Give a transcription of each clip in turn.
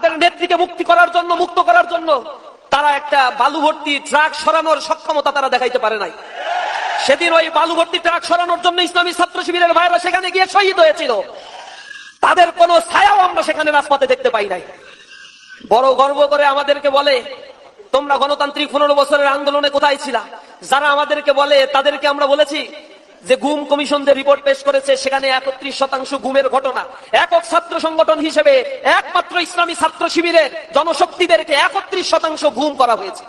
তাদের নেত্রীকে মুক্তি করার জন্য, মুক্ত করার জন্য তারা একটা বালু ভর্তি ট্রাক সরানোর সক্ষমতা তারা দেখাইতে পারে নাই। সেদিন ওই বালু ভর্তি ট্রাক সরানোর জন্য ইসলামী ছাত্র শিবিরের ভাইরা সেখানে গিয়ে শহীদ হয়েছিল। তাদের কোনো ছায়াও আমরা সেখানে রাজপথে দেখতে পাই নাই। বড় গর্ব করে আমাদেরকে বলে, তোমরা গণতান্ত্রিক পনেরো বছরের আন্দোলনে কোথায় ছিলা? যারা আমাদেরকে বলে, তাদেরকে আমরা বলেছি যে গুম কমিশন যে রিপোর্ট পেশ করেছে, সেখানে একত্রিশ শতাংশ গুমের ঘটনা। একক ছাত্র সংগঠন হিসেবে একমাত্র ইসলামী ছাত্র শিবিরের জনশক্তিদেরকে একত্রিশ শতাংশ গুম করা হয়েছে।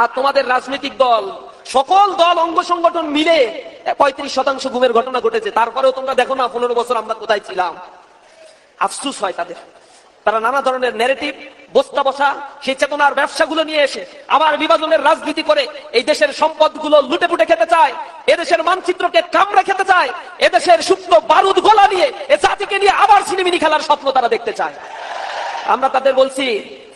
আর তোমাদের রাজনৈতিক দল, সকল দল, অঙ্গ সংগঠন মিলে পঁয়ত্রিশ শতাংশ গুমের ঘটনা ঘটেছে। তারপরেও তোমরা দেখো না, পনেরো বছর আমরা কোথায় ছিলাম। আফসুস হয় তাদের। তারা নানা ধরনের ন্যারেটিভ বস্তা বসা সেই চেতনার ব্যবসাগুলো নিয়ে এসে আবার বিভাজনের রাজনীতি করে এই দেশের সম্পদগুলো লুটে পুটে খেতে চায়, এদেশের মানচিত্রকে কামড়ে খেতে চায়, এদেশের শুকনো বারুদ গোলা নিয়ে, এ জাতিকে নিয়ে আবার সিনেমিনি খেলার স্বপ্ন তারা দেখতে চায়। আমরা তাদের বলছি,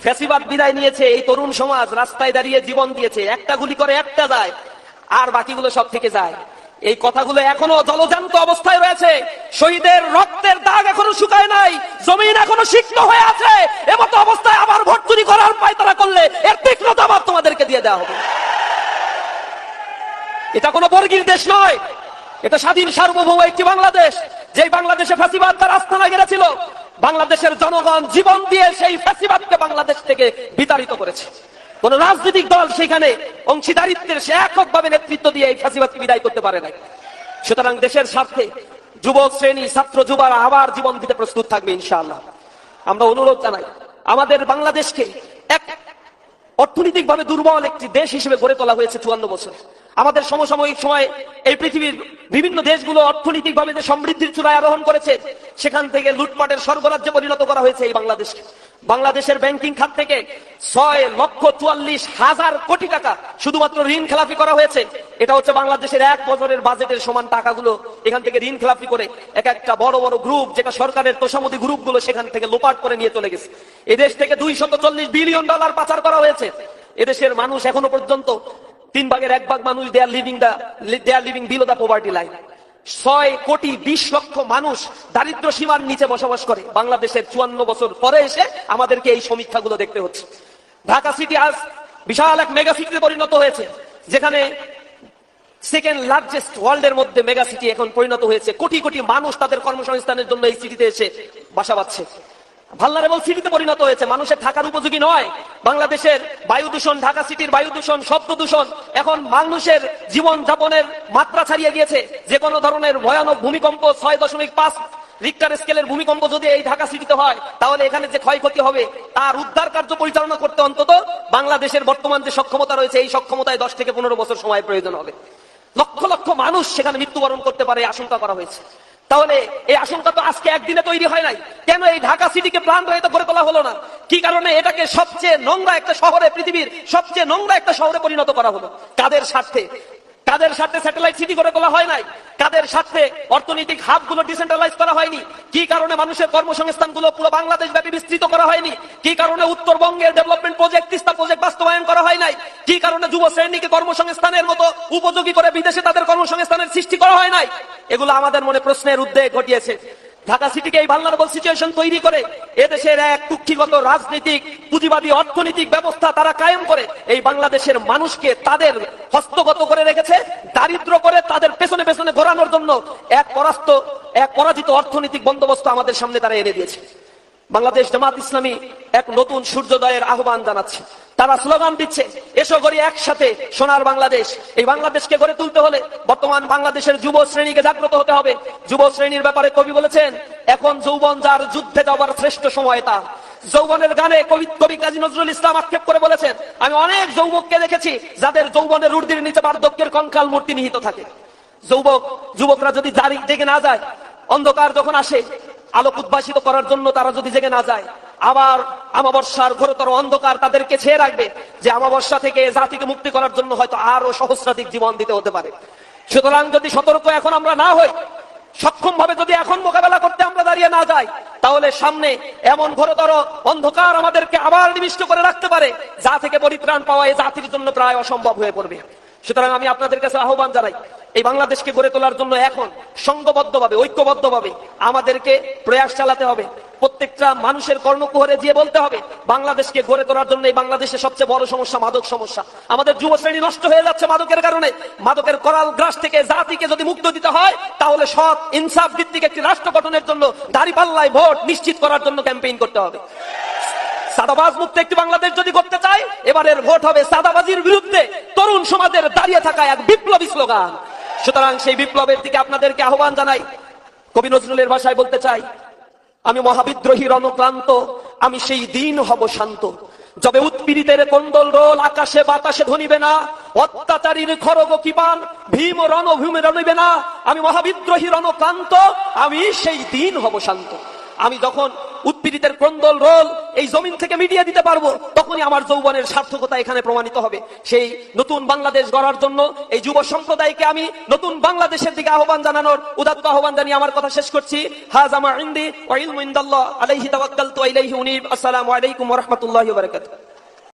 ফ্যাসিবাদ বিদায় নিয়েছে এই তরুণ সমাজ, রাস্তায় দাঁড়িয়ে জীবন দিয়েছে, একটা গুলি করে একটা যায়, আর বাকিগুলো সব থেকে যায়। এই কথাগুলো এখনও জলজান্ত অবস্থায় রয়েছে। শহীদের রক্তের দাগ এখনও শুকায় নাই। জমিন এখনও সিক্ত হয়ে আছে। এমতো অবস্থায় আবার ভোট চুরি করার পায়তারা করলে এর তীক্ষ্ণ জবাব তোমাদেরকে দিয়ে দেওয়া হবে। এটা কোনো বর্গীর দেশ নয়। এটা স্বাধীন সার্বভৌম একটি বাংলাদেশ। যেই বাংলাদেশে ফাঁসিবাদ তার আস্থানা গেড়েছিল, বাংলাদেশের জনগণ জীবন দিয়ে সেই ফাঁসিবাদকে বাংলাদেশ থেকে বিতাড়িত করেছে। কোন রাজনৈতিক দল সেখানে অংশীদারিত্বের সে এককভাবে নেতৃত্ব দিয়ে এই ফাঁসিবাদকে বিদায় করতে পারে নাই। সুতরাং দেশের স্বার্থে যুবক শ্রেণি, ছাত্র, যুবারা আবার জীবন দিতে প্রস্তুত থাকবে ইনশাআল্লাহ। আমরা অনুরোধ জানাই, আমাদের বাংলাদেশকে এক অর্থনৈতিক ভাবে দুর্বল একটি দেশ হিসেবে গড়ে তোলা হয়েছে চুয়ান্ন বছর। আমাদের সমসাময়িক সময়ে এই পৃথিবীর বিভিন্ন দেশগুলো অর্থনৈতিক ভাবে যে সমৃদ্ধির চূড়ায় আরোহণ করেছে, সেখান থেকে লুটপাটের স্বর্গরাজ্যে পরিণত করা হয়েছে এই বাংলাদেশকে। বাংলাদেশের ব্যাংকিং খাত থেকে ছয় লক্ষ চুয়াল্লিশ হাজার কোটি টাকা শুধুমাত্র ঋণ খেলাপি করা হয়েছে। এটা হচ্ছে বাংলাদেশের এক বছরের বাজেটের সমান টাকাগুলো। এখান থেকে ঋণ খেলাপি করে এক একটা বড় বড় গ্রুপ যেটা সরকারের তোষামতি গ্রুপগুলো, সেখান থেকে লোপাট করে নিয়ে চলে গেছে। এদেশ থেকে দুই বিলিয়ন ডলার পাচার করা হয়েছে। এদেশের মানুষ এখনও পর্যন্ত তিন ভাগের এক ভাগ মানুষ they're living the they're living below the poverty line ছয় কোটি বিশ লক্ষ মানুষ দারিদ্র সীমার নিচে বসবাস করে। বাংলাদেশের চুয়ান্ন বছর পরে এসে আমাদেরকে এই সমীক্ষাগুলো দেখতে হচ্ছে। ঢাকা সিটি আজ বিশাল এক মেগা সিটিতে পরিণত হয়েছে, যেখানে সেকেন্ড লার্জেস্ট ওয়ার্ল্ডের মধ্যে মেগা সিটি এখন পরিণত হয়েছে। কোটি কোটি মানুষ তাদের কর্মসংস্থানের জন্য এই সিটিতে এসে বাসা বাঁধছে। ভাল্লারেবল সিটিতে পরিণত হয়েছে। মানুষের থাকার উপযোগী নয়। বাংলাদেশের বায়ু দূষণ, ঢাকা সিটির বায়ু দূষণ, শব্দ দূষণ, এখন মানুষের জীবন যাপনের মাত্রা ছাড়িয়ে গিয়েছে। যে কোনো ধরনের ভয়ানক ভূমিকম্প ছয় দশমিক পাঁচ রিক্টার স্কেলের ভূমিকম্প যদি এই ঢাকা সিটিতে হয়, তাহলে এখানে যে ক্ষয়ক্ষতি হবে, তার উদ্ধার কার্য পরিচালনা করতে অন্তত বাংলাদেশের বর্তমান যে সক্ষমতা রয়েছে, এই সক্ষমতায় দশ থেকে পনেরো বছর সময় প্রয়োজন হবে। লক্ষ লক্ষ মানুষ সেখানে মৃত্যুবরণ করতে পারে আশঙ্কা করা হয়েছে। তাহলে এই আশঙ্কা তো আজকে একদিনে তৈরি হয় নাই। কেন এই ঢাকা সিটিকে প্লান রহিত করে তোলা হলো না? কি কারণে এটাকে সবচেয়ে নোংরা একটা শহরে, পৃথিবীর সবচেয়ে নোংরা একটা শহরে পরিণত করা হলো? কাদের স্বার্থে? কাদের সাথে স্যাটেলাইট সিটি করে তোলা হয় নাই? কাদের সাথে অর্থনৈতিক হাবগুলো ডিসেন্ট্রালাইজ করা হয়নি? কি কারণে মানুষের কর্মসংস্থানগুলো পুরো বাংলাদেশ ব্যাপী বিস্তৃত করা হয়নি? কি কারণে উত্তরবঙ্গের ডেভেলপমেন্ট প্রজেক্ট তিস্তা প্রজেক্ট বাস্তবায়ন করা হয় নাই? কি কারণে যুব শ্রেণীকে কর্মসংস্থানের মতো উপযোগী করে বিদেশে তাদের কর্মসংস্থানের সৃষ্টি করা হয় নাই? এগুলো আমাদের মনে প্রশ্নের উদ্বেগ ঘটিয়েছে। ঢাকা সিটিকে এই ভালনারেবল সিচুয়েশন তৈরি করে এদেশের এক কুক্ষিগত রাজনৈতিক, পুঁজিবাদী অর্থনৈতিক ব্যবস্থা তারা কায়েম করে, এই বাংলাদেশের মানুষকে তাদের হস্তগত করে রেখেছে, দারিদ্র করে তাদের পেছনে পেছনে ঘোরানোর জন্য এক পরাস্ত, এক পরাজিত অর্থনৈতিক বন্দোবস্ত আমাদের সামনে তারা এনে দিয়েছে। বাংলাদেশ জামাত ইসলামী এক নতুন সূর্যোদয়ের আহ্বান জানাচ্ছে। তারা স্লোগান দিচ্ছে, এসো করি একসাথে সোনার বাংলাদেশ। এই বাংলাদেশকে গড়ে তুলতে হলে বর্তমান বাংলাদেশের যুব শ্রেণীকে জাগ্রত হতে হবে। যুব শ্রেণির ব্যাপারে কবি বলেছেন, এখন যৌবন যার যুদ্ধে যাবার শ্রেষ্ঠ সময় তা। যৌবনের গানে কবি কবি কাজী নজরুল ইসলাম আক্ষেপ করে বলেছেন, আমি অনেক যৌবককে দেখেছি, যাদের যৌবনের রুর্দির নিচে বার্ধক্যের কঙ্কাল মূর্তি নিহিত থাকে। যৌবক, যুবকরা যদি জারি, জেগে না যায়, অন্ধকার যখন আসে, আলোক উদ্ভাসিত করার জন্য তারা যদি জেগে না যায় আবার আমাবস্যার ঘোরতর অন্ধকার তাদেরকে ছেয়ে রাখবে যে আমাবস্যা থেকে জাতিকে মুক্তি করার জন্য হয়তো আরও সহস্রাধিক জীবন দিতে হতে পারে। সুতরাং যদি সতর্ক এখন আমরা না হই সক্ষম ভাবে যদি এখন মোকাবেলা করতে আমরা দাঁড়িয়ে না যাই, তাহলে সামনে এমন ঘোরতর অন্ধকার আমাদেরকে আবার নিবিষ্ট করে রাখতে পারে, যা থেকে পরিত্রাণ পাওয়া এই জাতির জন্য প্রায় অসম্ভব হয়ে পড়বে। সুতরাং আমি আপনাদের কাছে আহ্বান জানাই, এই বাংলাদেশকে গড়ে তোলার জন্য এখন সংঘবদ্ধভাবে, ঐক্যবদ্ধভাবে আমাদেরকে প্রয়াস চালাতে হবে। প্রত্যেকটা মানুষের কর্ণকুহরে দিয়ে বলতে হবে, বাংলাদেশকে গড়ে তোলার জন্য এই বাংলাদেশের সবচেয়ে বড় সমস্যা মাদক সমস্যা। আমাদের যুব শ্রেণি নষ্ট হয়ে যাচ্ছে মাদকের কারণে। মাদকের করাল গ্রাস থেকে জাতিকে যদি মুক্ত দিতে হয়, তাহলে সৎ ইনসাফ ভিত্তিক একটি রাষ্ট্র গঠনের জন্য দাঁড়িপাল্লায় ভোট নিশ্চিত করার জন্য ক্যাম্পেইন করতে হবে। সাদাবাজ মুক্ত একটি বাংলাদেশ যদি করতে চায়, এবারের ভোট হবে সাদাবাজির বিরুদ্ধে। তরুণ সমাজের দাঁড়িয়ে থাকা এক বিপ্লবী স্লোগান। সুতরাং সেই বিপ্লবের দিকে আপনাদেরকে আহ্বান জানাই। কবি নজরুলের ভাষায় বলতে চাই আমি মহাবিদ্রোহী, রণক্লান্ত। আমি সেই দিন হব শান্ত। যবে উৎপীড়িতের কন্দল রোল, আকাশে বাতাসে ধনিবে না। অত্যাচারীর খরগ কিপান ভীম রণভূমি রণিবে না। আমি মহাবিদ্রোহী রণক্রান্ত আমি সেই দিন হব শান্ত। আমি যখন উৎপীড়িতের ক্রন্দল রোল এই জমিন থেকে মিডিয়া দিতে পারব, তখনই আমার যৌবনের সার্থকতা এখানে প্রমাণিত হবে। সেই নতুন বাংলাদেশ গড়ার জন্য এই যুব সম্প্রদায়কে আমি নতুন বাংলাদেশের দিকে আহ্বান জানানোর উদাত্ত আহ্বান জানিয়ে আমার কথা শেষ করছি। হাজামা ইন্দি ওয়া ইলমু আলাইহি তাওয়াক্কালতু ওয়া ইলাইহি উনীব। আসসালামু আলাইকুম রাহমাতুল্লাহি বারাকাতুহু।